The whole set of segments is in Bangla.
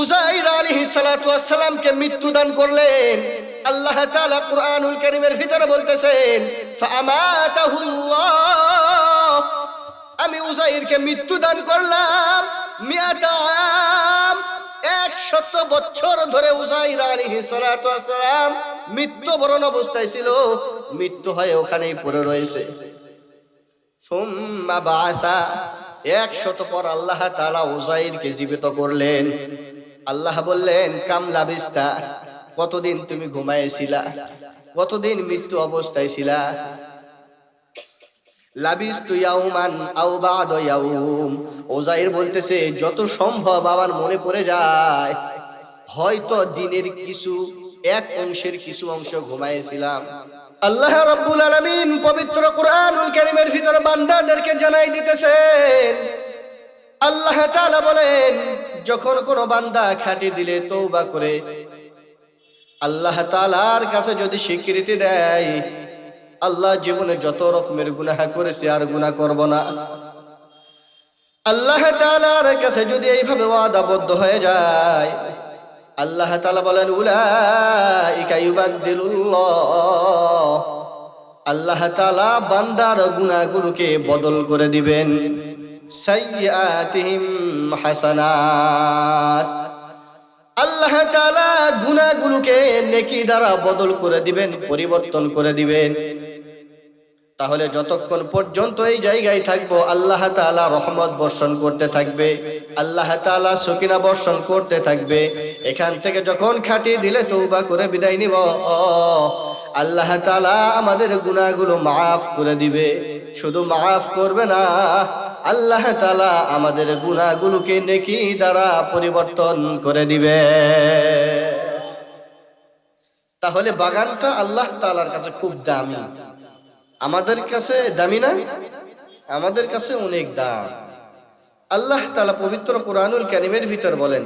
উজাইর আলাইহিস সালাতু ওয়াসসালামকে মৃত্যু দান করলেন। আল্লাহ তাআলা কুরআনুল কারীমের ভিতরে বলতেছেন আমি উজাইরকে মৃত্যু দান করলাম একশত বছর ধরে উজাইর আলাইহিস সালাতু ওয়াসসালাম মৃত্যুবরণ অবস্থায় ছিল, মৃত্যু হয়ে ওখানেই পড়ে রয়েছে। একশত পর আল্লাহ তাআলা উজাইরকে জীবিত করলেন। আল্লাহ বললেন কামলা বিস্তা কতদিন তুমি ঘুমাইছিলা? কতদিন মৃত্যু অবস্থায় ছিলা? ওজাইর বলতেছে, যত সম্ভব আমার মনে পড়ে যায়, হয়তো দিনের কিছু, এক অংশের কিছু অংশ ঘুমাইছিলাম। আল্লাহ রাব্বুল আলামিন পবিত্র কোরআনুল কারীমের ভিতরে বান্দাদেরকে জানাই দিতেছেন। আল্লাহ তাআলা বলেন যখন কোনো বান্দা খাটি দিলে তওবা করে, আল্লাহ তাআলার কাছে যদি স্বীকৃতি দেয়, আল্লাহ জীবনে যত রকমের গুনাহ করেছে আর গুনাহ করব না। আল্লাহ তালার কাছে যদি এইভাবে ওয়াদাবদ্ধ হয়ে যায়, আল্লাহ তালা বলেন ইউবাদদিলুল্লাহ। আল্লাহ তাআলা বান্দার গুনাহগুলোকে বদল করে দিবেন। সাইয়্যাতিহিম হাসানাত। আল্লাহ তাআলা গুনাহগুলোকে নেকি দ্বারা বদল করে দিবেন, পরিবর্তন করে দিবেন। তাহলে যতক্ষণ পর্যন্ত এই জায়গায় থাকব, আল্লাহ তাআলা রহমত বর্ষণ করতে থাকবে, আল্লাহ তাআলা সকিনা বর্ষণ করতে থাকবে। এখান থেকে যখন খাটিয়ে দিলে তৌবা করে বিদায় নিব। আল্লাহ তাআলা আমাদের গুনাহগুলো মাফ করে দিবে। শুধু মাফ করবে না আল্লাহ তালা আমাদের গুনাহগুলোকে নেকি দ্বারা পরিবর্তন করে দিবে। তাহলে বাগানটা আল্লাহ তালার কাছে খুব দামি। আমাদের কাছে দামি না? আমাদের কাছে অনেক দাম। আল্লাহ তালা পবিত্র কোরআনুল কারীমের ভিতর বলেন,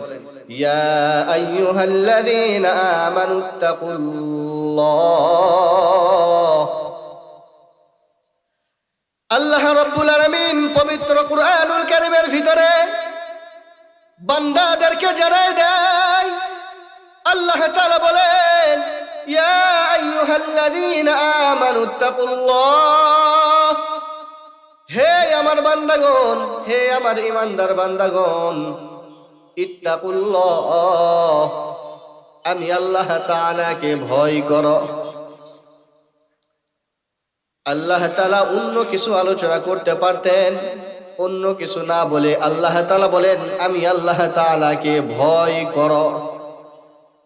ইয়া আইয়ুহাল্লাযীনা আমানুত্তাকুল্লাহ আল্লাহ রাব্বুল আলামিন পবিত্র কোরআনুল কারীমের ভিতরে বান্দাদেরকে জানায় দেয়, আল্লাহ তাআলা বলেন, ইয়া আইয়ুহাল্লাযীনা আমানুত্তাকুল্লাহ হে আমার বান্দাগণ, হে আমার ইমানদার বান্দাগণ, ইত্তাকুল্লাহ। আমি আল্লাহ তাআলাকে ভয় করো। আল্লাহ তাআলা অন্য কিছু আলোচনা করতে পারতেন। অন্য কিছু না বলে আল্লাহ তাআলা বলেন, আমি আল্লাহ তাআলাকে ভয় করো।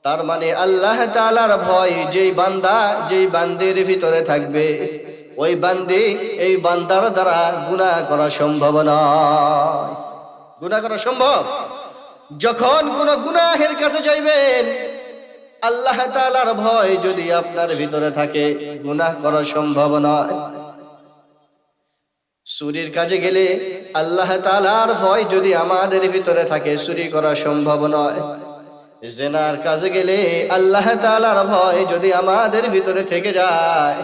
তার মানে আল্লাহ তাআলার ভয় যেই বান্দা, যেই বান্দির ভিতরে থাকবে, ওই বান্দি এই বান্দার দ্বারা গুনাহ করা সম্ভব নয়। গুনাহ করা সম্ভব? যখন কোন গুনাহের কাছে যাইবেন, আল্লাহ তাআলার ভয় যদি আপনার ভিতরে থাকে, গুনাহ করা সম্ভব নয়। চুরির কাজে গেলে আল্লাহ তালার ভয় যদি আমাদের ভিতরে থাকে, চুরি করা সম্ভব নয়। জেনার কাজে গেলে আল্লাহ তাআলার ভয় যদি আমাদের ভিতরে থেকে যায়,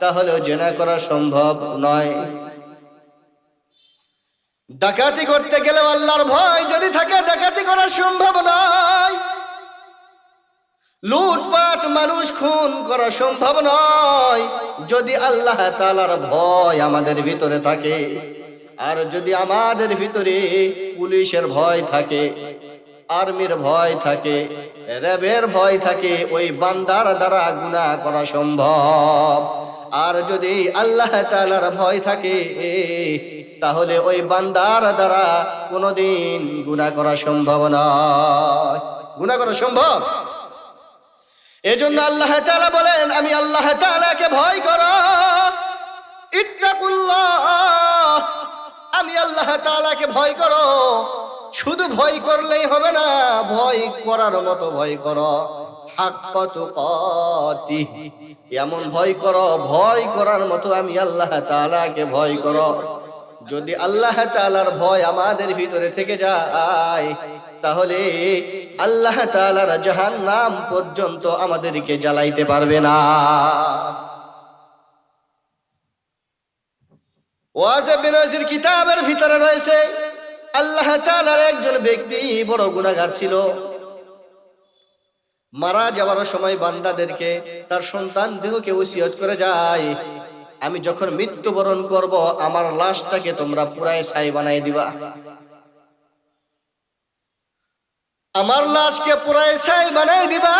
তাহলেও জেনা করা সম্ভব নয়। ডাকাতি করতে গেলে আল্লাহর ভয় যদি থাকে, ডাকাতি করা সম্ভব নয়। লুটপাট, মানুষ খুন করা সম্ভব নয়। যদি আল্লাহ তালার ভয় আমাদের ভিতরে থাকে আর যদি আমাদের ভিতরে পুলিশের ভয় থাকে, আর্মির ভয় থাকে, র্যাবের ভয় থাকে, ওই বান্দার দ্বারা গুনাহ করা সম্ভব। আর যদি আল্লাহ তালার ভয় থাকে, তাহলে ওই বান্দার দ্বারা কোনোদিন গুনাহ করা সম্ভব নয়। গুনাহ করা সম্ভব? এজন্য আল্লাহ তালা বলেন, আমি আল্লাহ তালাকে ভয় করো। ইত্তাকুল্লাহ আমি আল্লাহ তাআলাকে ভয় করো। শুধু ভয় করলেই হবে না, ভয় করার মতো ভয় করো। এমন ভয় করো, ভয় করার মতো আমি আল্লাহ তাআলাকে ভয় করো। যদি আল্লাহ তালার ভয় আমাদের ভিতরে থেকে যায়, তাহলে আল্লাহ তাআলার জাহান্নাম পর্যন্ত আমাদেরকে জ্বালাইতে পারবে না। ওয়াজে বিনজির কিতাবের ভিতরে রয়েছে, আল্লাহ তাআলার একজন ব্যক্তি বড় গুনাহগার ছিল। মারা যাওয়ার সময় বান্দাদেরকে তার সন্তান দেহকে ওসিয়ত করে যায়, আমি যখন মৃত্যুবরণ করব, আমার লাশটাকে তোমরা পুরাই ছাই বানাই দিবা। আমার লাশকে পুরাই ছাই বানাই দিবা।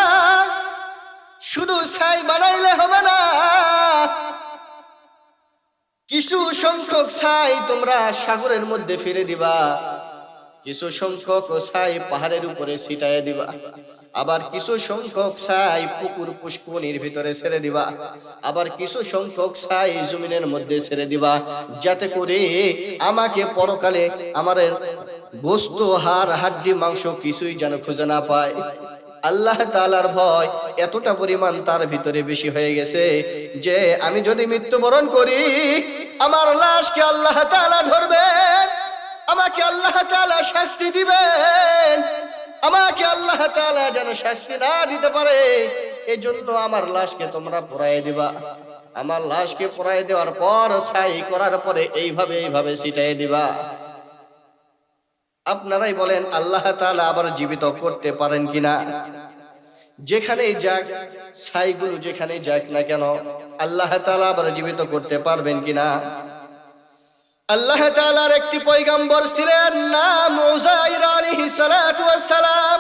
শুধু ছাই বানাইলে হবে না কিছু সংখ্যক ছাই তোমরা সাগরের মধ্যে ফিরে দিবা। কিছু সংখ্যক ছাই পাহাড়ের উপরে ছিটাইয়ে দিবা। আবার কিছু সংখ্যক ছাই পুকুর পুষ্কনির ভিতরে ছেড়ে দিবা। আবার কিছু সংখ্যক ছাই জমিনের মধ্যে ছেড়ে দিবা। যাতে করে আমাকে পরকালে আমার গোস্ত হাড়, হাড্ডি, মাংস কিছুই যেন খুঁজে না পায়। আল্লাহ তালার ভয় এতটা পরিমাণ তার ভিতরে বেশি হয়ে গেছে যে আমি যদি মৃত্যুবরণ করি, আমার লাশকে আল্লাহ তালা ধরবেন, আমাকে আল্লাহ তালা শাস্তি দিবেন, আমাকে আল্লাহ তালা যেন শাস্তি না দিতে পারে এই জন্য আমার লাশকে তোমরা পড়াই দিবা। আমার লাশকে পড়াই দেওয়ার পর, ছাই করার পরে এইভাবে এইভাবে ছিটাই দিবা। আপনারাই বলেন, আল্লাহ তাআলা আবার জীবিত করতে পারেন কিনা? যেখানেই যাক, ছাইগুলো যেখানেই যাক না কেন, আল্লাহ তালা আবার জীবিত করতে পারবেন কিনা? আল্লাহ তাআলার একটি পয়গম্বর ছিলেন, নাম সালাম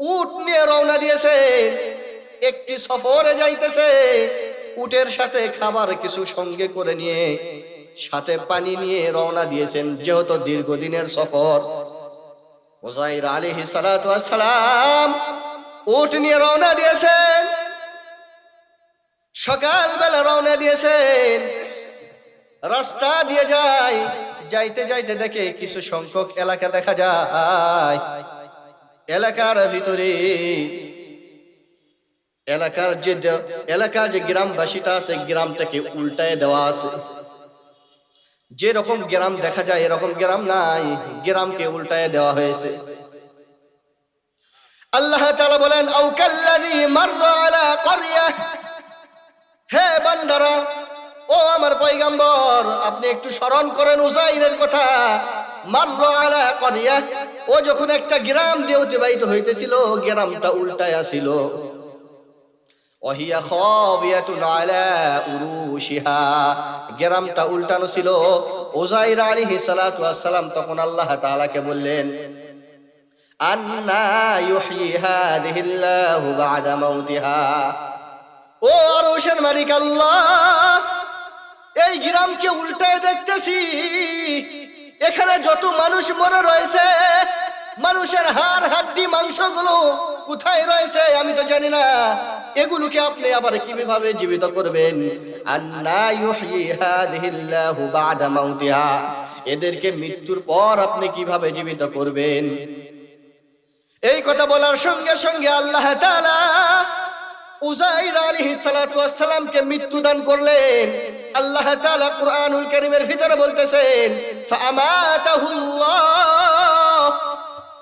উট নিয়ে রওনা দিয়েছে, একটি সফরে যাইতেছে, উটের সাথে খাবার কিছু সঙ্গে করে নিয়ে সাথে পানি নিয়ে রওনা দিয়েছেন, যেহেতু দীর্ঘদিনের সফর। ওজাইর আলিহি সালাম উট নিয়ে রওনা দিয়েছেন। সকালবেলা রওনা দিয়েছেন। রাস্তা দিয়ে যায় যাইতে যাইতে দেখে কিছু সংখ্যক এলাকা দেখা যায়। এলাকার ভিতরে, এলাকার যে এলাকার যে গ্রামবাসীটা আছে, গ্রামটাকে উল্টায় দেওয়া আছে। যে রকম গ্রাম দেখা যায় এরকম গ্রাম নাই, গ্রামকে উল্টায় দেওয়া হয়েছে। আল্লাহ তাআলা বলেন হে বান্দারা, ও আমার পয়গাম্বর, আপনি একটু স্মরণ করেন উজাইরের কথা। মাররা আলা ক্বরিয়া ও যখন একটা গ্রাম দিয়ে অতিবাহিত হইতেছিল, গ্রামটা উল্টায় আসিল ওহিয়া খাবিয়াতুন আলা উরুশিহা। গ্রামটা উল্টানো ছিল। ওজাইর আলাইহিস সালাতু ওয়াস সালাম তখন আল্লাহ তাআলাকে বললেন, আন্না ইউহয়ি হাদিহিল্লাহু বাদা মাউতিহা। ও আরশের মালিক আল্লাহ, এই গ্রামকে উল্টায় দেখতেছি। এখানে যত মানুষ মরে রয়েছে, মানুষের হাড়, হাড্ডি, মাংসগুলো কোথায় রয়েছে আমি তো জানি না। এগুলোকে আপনি আবার কীভাবে জীবিত করবেন? এদেরকে মৃত্যুর পর আপনি কীভাবে জীবিত করবেন? এই কথা বলার সঙ্গে সঙ্গে আল্লাহ উজাইর আলাইহিস সালাতু ওয়াস সালামকে মৃত্যু দান করলেন। আল্লাহ তাআলা কুরআনুল কারীমের ভিতরে বলতেছেন, ফাআমাতাহুল্লাহ।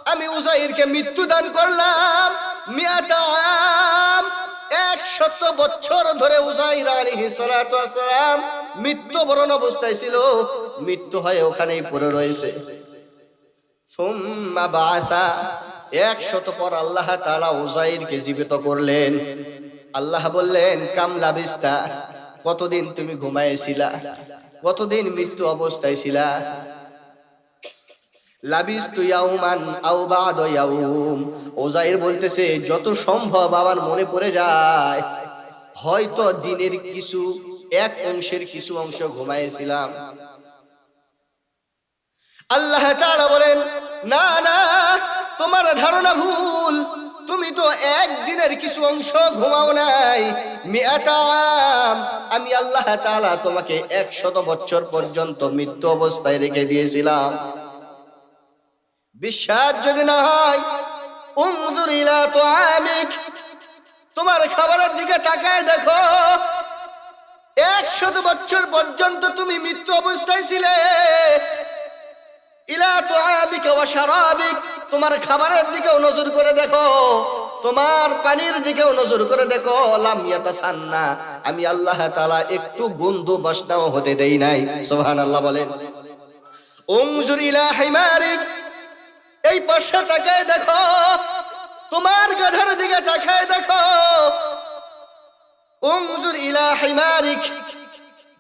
আমি উজাইরকে মৃত্যু দান করলাম মিয়াতা আম একশত বছর ধরে উজাইর ওয়াস সালাম মৃত্যুবরণ অবস্থায় ছিল। মৃত্যু হয়ে ওখানেই পড়ে রয়েছে। একশত পর আল্লাহ তাআলা উজাইরকে জীবিত করলেন। আল্লাহ বললেন কামলা বিস্তা কতদিন তুমি ঘুমাইছিলা? কতদিন মৃত্যু অবস্থায় ছিলা? ওজাইর বলতেছে, যত সম্ভব আমার মনে পড়ে যায়, হয়তো দিনের কিছু, এক অংশের কিছু অংশ ঘুমাইছিলাম। আল্লাহ বলেন, না না, তোমার ধারণা ভুল। তুমি তো একদিনের কিছু অংশ ঘুমাও নাই। আমি আল্লাহ তোমাকে একশত বছর পর্যন্ত মৃত্যু অবস্থায় রেখে দিয়েছিলাম। বিশ্বাস যদি না হয় ইলা তুআমিক তোমার খাবারের দিকে তাকায় দেখো, একশত বছর পর্যন্ত তুমি মৃত্যু অবস্থায় ছিলে। ইলা ওয়া শারাবিক, তোমার খাবারের দিকেও নজর করে দেখো, তোমার পানির দিকেও নজর করে দেখো। ইয়াতাসান্না, আমি আল্লাহ তাআলা একটু গন্ধ বাসনাও হতে দেই নাই। সোহান সুবহানাল্লাহ বলেন। উমজুর ইলা হিমারিক এই পাশে তাকায় দেখো। তোমার গাধার দিকে তাকায় দেখো। উংজুর ইলা হিমারিক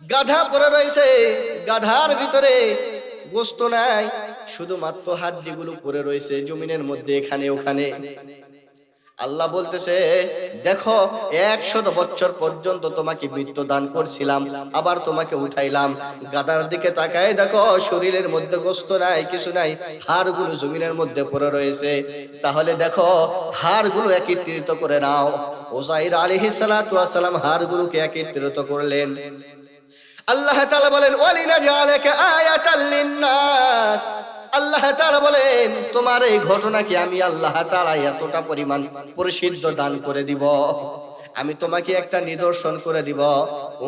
গাধা পরে রয়েছে। গাধার ভিতরে গোস্ত নাই, শুধুমাত্র হাড্ডিগুলো পরে রয়েছে জমিনের মধ্যে, এখানে, ওখানে। আল্লাহ বলতেছে, দেখো, একশত বছর পর্যন্ত তোমাকে মৃত্যু দান করছিলাম, আবার তোমাকে উঠাইলাম। গাদার দিকে তাকায় দেখো, শরীরের মধ্যে গোস্ত নাই, কিছু নাই, হাড়গুলো জমিনের মধ্যে পড়ে রয়েছে। তাহলে দেখো, হাড়গুলো একত্রিত করে নাও। ওসাইর আলিহি সালাম হাড়গুলোকে একত্রিত করলেন। আল্লাহ তাআলা বলেন, ওয়ালিনা জালাকা আয়াতাল লিন্নাস। আল্লাহ তারা বলেন, তোমার এই ঘটনাকে আমি আল্লাহ তারা এতটা পরিমাণ প্রসিদ্ধ দান করে দিব? আমি তোমাকে একটা নিদর্শন করে দিব।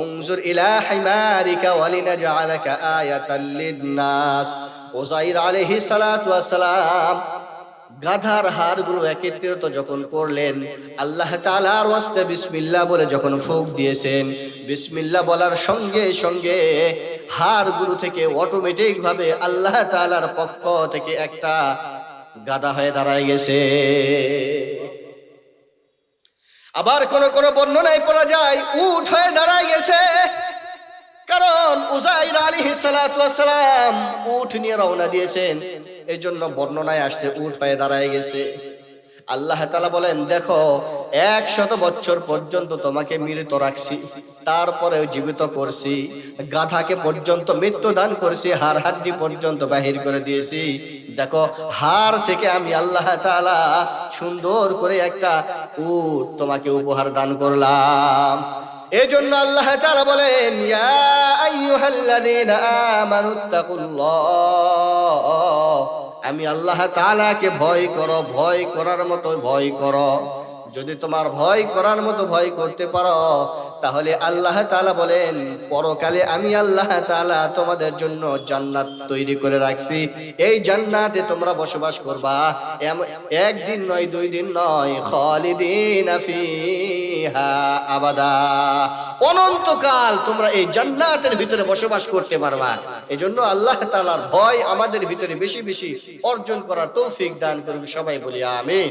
উংজুর ইলা হিমারিকা ওয়ালিনা জালাকা আয়াতাল লিন্নাস। ওজাইর আলাইহিস সালাতু ওয়াস সালাম গাধার হাড়গুলো একত্রিত যখন করলেন, আল্লাহ তালার ওয়াস্তে বিসমিল্লাহ বলে যখন ফুক দিয়েছেন, বিসমিল্লাহ বলার সঙ্গে সঙ্গে হাড়গুলো থেকে অটোমেটিক ভাবে আল্লাহ তালার পক্ষ থেকে একটা গাদা হয়ে দাঁড়ায় গেছে। আবার কোন কোন বর্ণনায় পড়া যায় উঠ হয়ে দাঁড়ায় গেছে। কারণ উজাইর আলী সালাম উঠ নিয়ে রওনা দিয়েছেন। এই জন্য বর্ণনায় আসছে উঠ পায়ে দাঁড়ায় গেছে। আল্লাহ তালা বলেন, দেখো, একশত বছর পর্যন্ত তোমাকে মৃত রাখছি তারপরে জীবিত করছি, গাধাকে পর্যন্ত মৃত্যু দান করছি হার হাড্ডি পর্যন্ত বাহির করে দিয়েছি। দেখো হার থেকে আমি আল্লাহ তালা সুন্দর করে একটা উট তোমাকে উপহার দান করলাম। এই জন্য আল্লাহ তালা বলেন, ইয়া আইয়ুহাল্লাযীনা আমানুত্তাকুল্লাহ আমি আল্লাহ তাআলাকে ভয় করো, ভয় করার মতো ভয় করো। যদি তোমার ভয় করার মতো ভয় করতে পারো, তাহলে আল্লাহ তালা বলেন, পরকালে আমি আল্লাহ তালা তোমাদের জন্য জান্নাত তৈরি করে রাখছি। এই জান্নাতে তোমরা বসবাস করবা একদিন নয়, দুই দিন নয়, খালিদিন আবাদা। অনন্তকাল তোমরা এই জান্নাতের ভিতরে বসবাস করতে পারবা। এজন্য আল্লাহ তালার ভয় আমাদের ভিতরে বেশি বেশি অর্জন করার তৌফিক দান করবে সবাই বলি আমিন।